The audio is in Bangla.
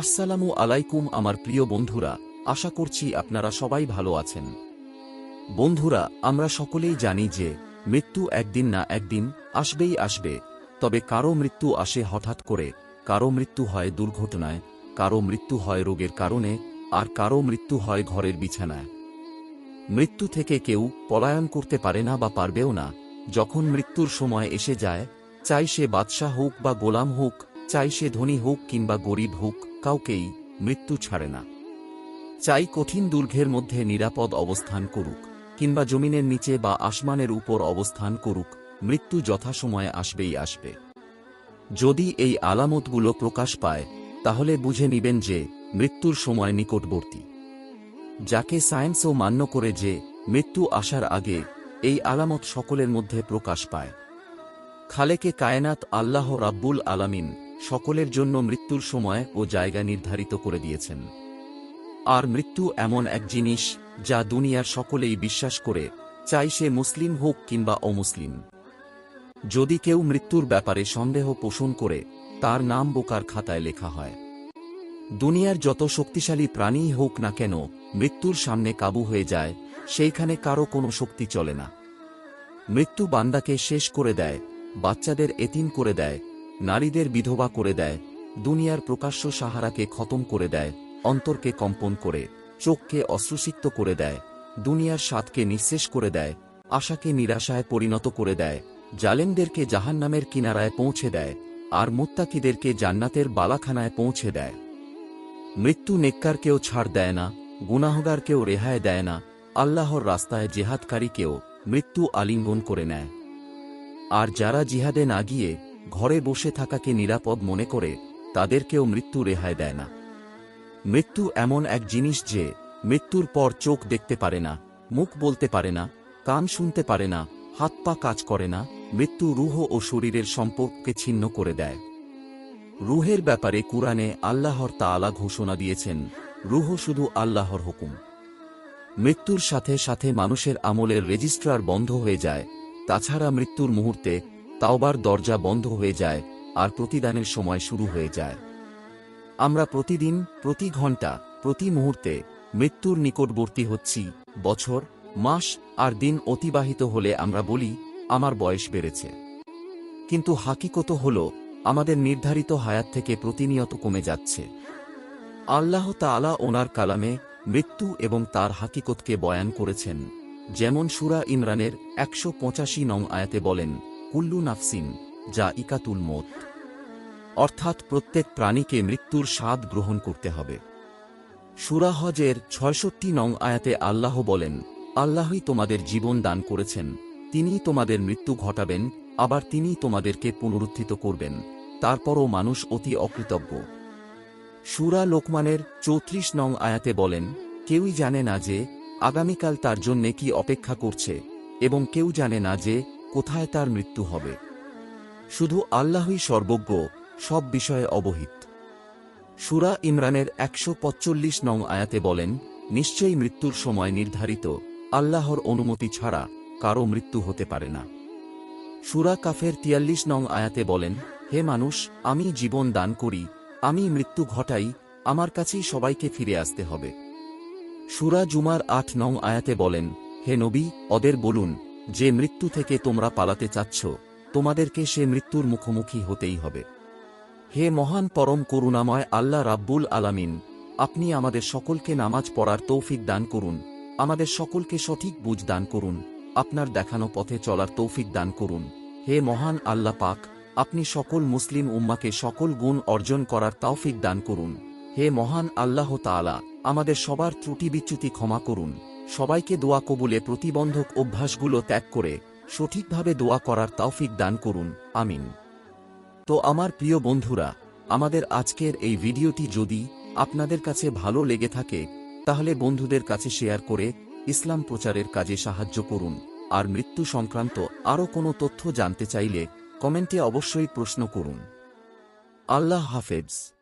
আসসালামু আলাইকুম আমার প্রিয় বন্ধুরা, আশা করছি আপনারা সবাই ভালো আছেন। বন্ধুরা, আমরা সকলেই জানি যে, মৃত্যু একদিন না একদিন আসবেই আসবে, তবে কারও মৃত্যু আসে হঠাৎ করে, কারও মৃত্যু হয় দুর্ঘটনায়, কারও মৃত্যু হয় রোগের কারণে, আর কারও মৃত্যু হয় ঘরের বিছানায়। মৃত্যু থেকে কেউ পলায়ন করতে পারে না বা পারবেও না, যখন মৃত্যুর সময় এসে যায়, চাই সে বাদশাহ হোক বা গোলাম হোক, চাই সে ধনী হোক কিংবা গরিব হোক কাউকেই মৃত্যু ছাড়ে না। চাই কঠিন দুর্ঘের মধ্যে নিরাপদ অবস্থান করুক, কিংবা জমিনের নিচে বা আসমানের উপর অবস্থান করুক, মৃত্যু যথাসময়ে আসবেই আসবে। যদি এই আলামতগুলো প্রকাশ পায়, তাহলে বুঝে নিবেন যে মৃত্যুর সময় নিকটবর্তী। যাকে সায়েন্সও মান্য করে যে মৃত্যু আসার আগে এই আলামত সকলের মধ্যে প্রকাশ পায়। খালেকে কায়নাত আল্লাহ রাব্বুল আলামিন সকলের জন্য মৃত্যুর সময় ও জায়গা নির্ধারিত করে দিয়েছেন। আর মৃত্যু এমন এক জিনিস, যা দুনিয়ার সকলেই বিশ্বাস করে, চাই সে মুসলিম হোক কিংবা অমুসলিম। যদি কেউ মৃত্যুর ব্যাপারে সন্দেহ পোষণ করে, তার নাম বোকার খাতায় লেখা হয়। দুনিয়ার যত শক্তিশালী প্রাণীই হোক না কেন, মৃত্যুর সামনে কাবু হয়ে যায়, সেইখানে কারও কোনো শক্তি চলে না। মৃত্যু বান্দাকে শেষ করে দেয়, বাচ্চাদের এতিম করে দেয় নারীদের বিধবা করে দেয়, দুনিয়ার প্রকাশ্য সাহারাকে খতম করে দেয়, অন্তরকে কম্পন করে, চোখকে অশ্রুসিক্ত করে দেয়, দুনিয়ার স্বাদকে নিঃশেষ করে দেয়, আশাকে নিরাশায় পরিণত করে দেয়, জালেমদেরকে জাহান্নামের কিনারায় পৌঁছে দেয়, আর মুত্তাকিদেরকে জান্নাতের বালাখানায় পৌঁছে দেয়। মৃত্যু নেককারকেও ছাড় দেয় না, গুনাহগারকেও রেহাই দেয় না, আল্লাহর রাস্তায় জেহাদকারীকেও মৃত্যু আলিঙ্গন করে নেয়। আর যারা জিহাদে না গিয়ে ঘরে বসে থাকাকে নিরাপদ মনে করে তাদেরকেও মৃত্যু রেহাই দেয় না। মৃত্যু এমন এক জিনিস যে মৃত্যুর পর চোখ দেখতে পারে না, মুখ বলতে পারে না, কান শুনতে পারে না, হাত পা কাজ করে না, মৃত্যু রুহ ও শরীরের সম্পর্ককে ছিন্ন করে দেয়। রুহের ব্যাপারে কুরআনে আল্লাহর তাআলা ঘোষণা দিয়েছেন, রুহ শুধু আল্লাহর হুকুম। মৃত্যুর সাথে সাথে মানুষের আমলের রেজিস্ট্রার বন্ধ হয়ে যায়, তাছাড়া মৃত্যুর মুহূর্তে তাওবার দরজা বন্ধ হয়ে যায় আর প্রতিদানের সময় শুরু হয়ে যায়। আমরা প্রতিদিন, প্রতি ঘণ্টা প্রতি মুহূর্তে মৃত্যুর নিকটবর্তী হচ্ছি, বছর, মাস আর দিন অতিবাহিত হলে আমরা বলি, আমার বয়স বেড়েছে। কিন্তু হাকিকত হল, আমাদের নির্ধারিত হায়াত থেকে প্রতিনিয়ত কমে যাচ্ছে। আল্লাহ তাআলা ওনার কালামে মৃত্যু এবং তার হাকিকতকে বয়ান করেছেন, যেমন সুরা ইমরানের একশো পঁচাশি নং আয়াতে বলেন কুল্লু নাফসিন, যা ইকাতুল মত। অর্থাৎ প্রত্যেক প্রাণীকে মৃত্যুর স্বাদ গ্রহণ করতে হবে। সুরা হজের ছয়ষট্টি নং আয়াতে আল্লাহ বলেন, আল্লাহই তোমাদের জীবন দান করেছেন। তিনিই তোমাদের মৃত্যু ঘটাবেন, আবার তিনিই তোমাদেরকে পুনরুত্থিত করবেন। তারপরও মানুষ অতি অকৃতজ্ঞ। সুরা লোকমানের চৌত্রিশ নং আয়াতে বলেন, কেউই জানে না যে আগামীকাল তার জন্যে কি অপেক্ষা করছে, এবং কেউ জানে না যে কোথায় তার মৃত্যু হবে? শুধু আল্লাহই সর্বজ্ঞ, সব বিষয়ে অবহিত। সুরা ইমরানের একশো পঁচল্লিশ নং আয়াতে বলেন, নিশ্চয়ই মৃত্যুর সময় নির্ধারিত, আল্লাহর অনুমতি ছাড়া কারও মৃত্যু হতে পারে না। সুরা কাফের তিয়াল্লিশ নং আয়াতে বলেন, হে মানুষ, আমি জীবন দান করি, আমি মৃত্যু ঘটাই, আমার কাছেই সবাইকে ফিরে আসতে হবে। সুরা জুমার আট নং আয়াতে বলেন, হে নবী, ওদের বলুন যে মৃত্যু থেকে তোমরা পালাতে চাচ্ছ, তোমাদেরকে সে মৃত্যুর মুখোমুখি হতেই হবে। হে মহান পরম করুণাময় আল্লাহ রাব্বুল আলামিন, আপনি আমাদের সকলকে নামাজ পড়ার তৌফিক দান করুন, আমাদের সকলকে সঠিক বুঝ দান করুন, আপনার দেখানো পথে চলার তৌফিক দান করুন। হে মহান আল্লাহ পাক, আপনি সকল মুসলিম উম্মাকে সকল গুণ অর্জন করার তৌফিক দান করুন। হে মহান আল্লাহ তাআলা, আমাদের সবার ত্রুটি বিচ্যুতি ক্ষমা করুন। সবাইকে দোয়া কবুলে প্রতিবন্ধক অভ্যাসগুলো ত্যাগ করে সঠিকভাবে দোয়া করার তৌফিক দান করুন। আমিন। তো আমার প্রিয় বন্ধুরা, আমাদের আজকের এই ভিডিওটি যদি আপনাদের কাছে ভালো লেগে থাকে, তাহলে বন্ধুদের কাছে শেয়ার করে ইসলাম প্রচারের কাজে সাহায্য করুন। আর মৃত্যু সংক্রান্ত আরও কোনো তথ্য জানতে চাইলে কমেন্টে অবশ্যই প্রশ্ন করুন। আল্লাহ হাফেজ।